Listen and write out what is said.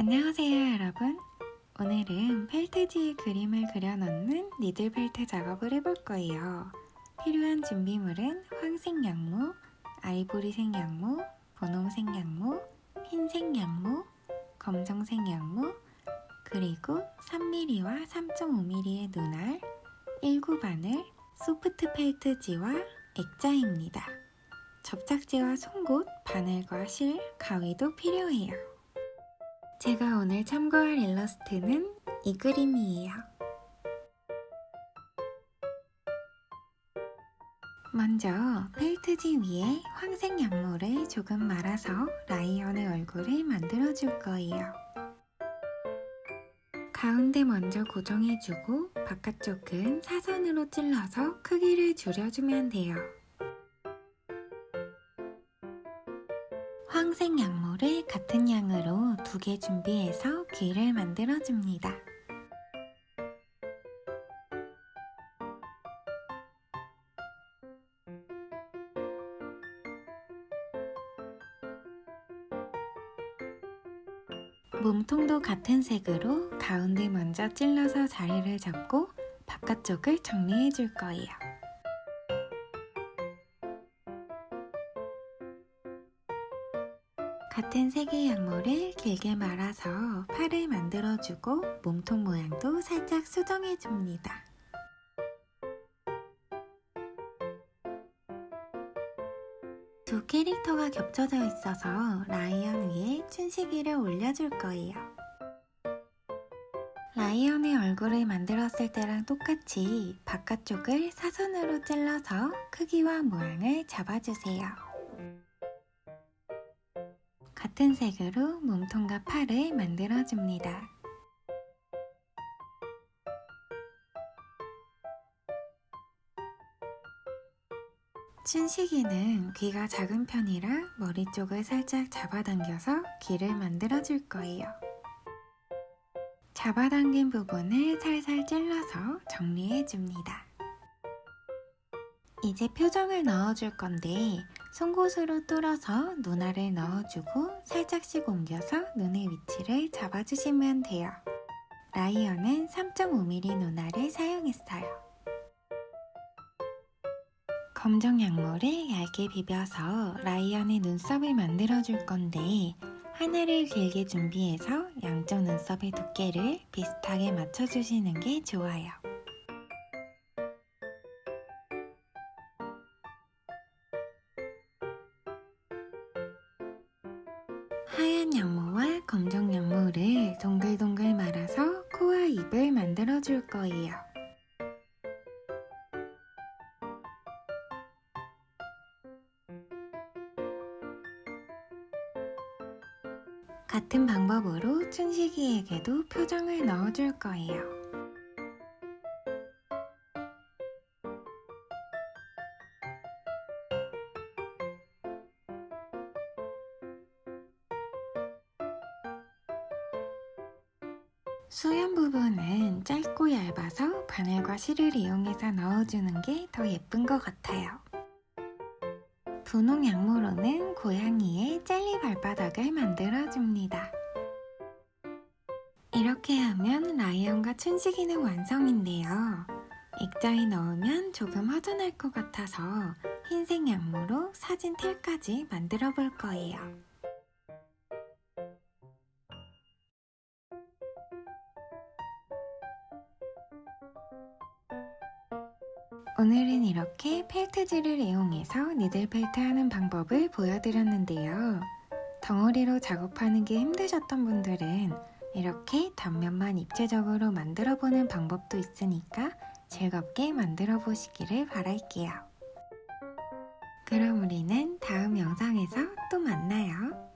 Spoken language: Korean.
안녕하세요 여러분. 오늘은 펠트지에 그림을 그려넣는 니들 펠트 작업을 해볼 거예요. 필요한 준비물은 황색 양모, 아이보리색 양모, 분홍색 양모, 흰색 양모, 검정색 양모 그리고 3mm와 3.5mm의 눈알, 19바늘, 소프트 펠트지와 액자입니다. 접착제와 송곳, 바늘과 실, 가위도 필요해요 제가 오늘 참고할 일러스트는 이 그림이에요. 먼저 펠트지 위에 황색 양모를 조금 말아서 라이언의 얼굴을 만들어 줄 거예요. 가운데 먼저 고정해주고 바깥쪽은 사선으로 찔러서 크기를 줄여주면 돼요. 황색 양모를 같은 양으로 두 개 준비해서 귀를 만들어줍니다. 몸통도 같은 색으로 가운데 먼저 찔러서 자리를 잡고 바깥쪽을 정리해 줄 거예요. 같은 색의 양모를 길게 말아서 팔을 만들어주고 몸통 모양도 살짝 수정해줍니다. 두 캐릭터가 겹쳐져 있어서 라이언 위에 춘식이를 올려줄 거예요. 라이언의 얼굴을 만들었을 때랑 똑같이 바깥쪽을 사선으로 찔러서 크기와 모양을 잡아주세요. 같은 색으로 몸통과 팔을 만들어줍니다. 춘식이는 귀가 작은 편이라 머리 쪽을 살짝 잡아당겨서 귀를 만들어줄 거예요. 잡아당긴 부분을 살살 찔러서 정리해줍니다. 이제 표정을 넣어줄 건데 송곳으로 뚫어서 눈알을 넣어주고 살짝씩 옮겨서 눈의 위치를 잡아주시면 돼요. 라이언은 3.5mm 눈알을 사용했어요. 검정 양모를 얇게 비벼서 라이언의 눈썹을 만들어 줄 건데 하나를 길게 준비해서 양쪽 눈썹의 두께를 비슷하게 맞춰 주시는 게 좋아요. 하얀 양모와 검정 양모를 동글동글 말아서 코와 입을 만들어 줄 거예요. 같은 방법으로 춘식이에게도 표정을 넣어 줄 거예요. 수연 부분은 짧고 얇아서 바늘과 실을 이용해서 넣어주는 게 더 예쁜 것 같아요. 분홍 양모로는 고양이의 젤리 발바닥을 만들어줍니다. 이렇게 하면 라이언과 춘식이는 완성인데요. 액자에 넣으면 조금 허전할 것 같아서 흰색 양모로 사진 틀까지 만들어 볼 거예요. 오늘은 이렇게 펠트지를 이용해서 니들 펠트 하는 방법을 보여드렸는데요. 덩어리로 작업하는 게 힘드셨던 분들은 이렇게 단면만 입체적으로 만들어 보는 방법도 있으니까 즐겁게 만들어 보시기를 바랄게요. 그럼 우리는 다음 영상에서 또 만나요.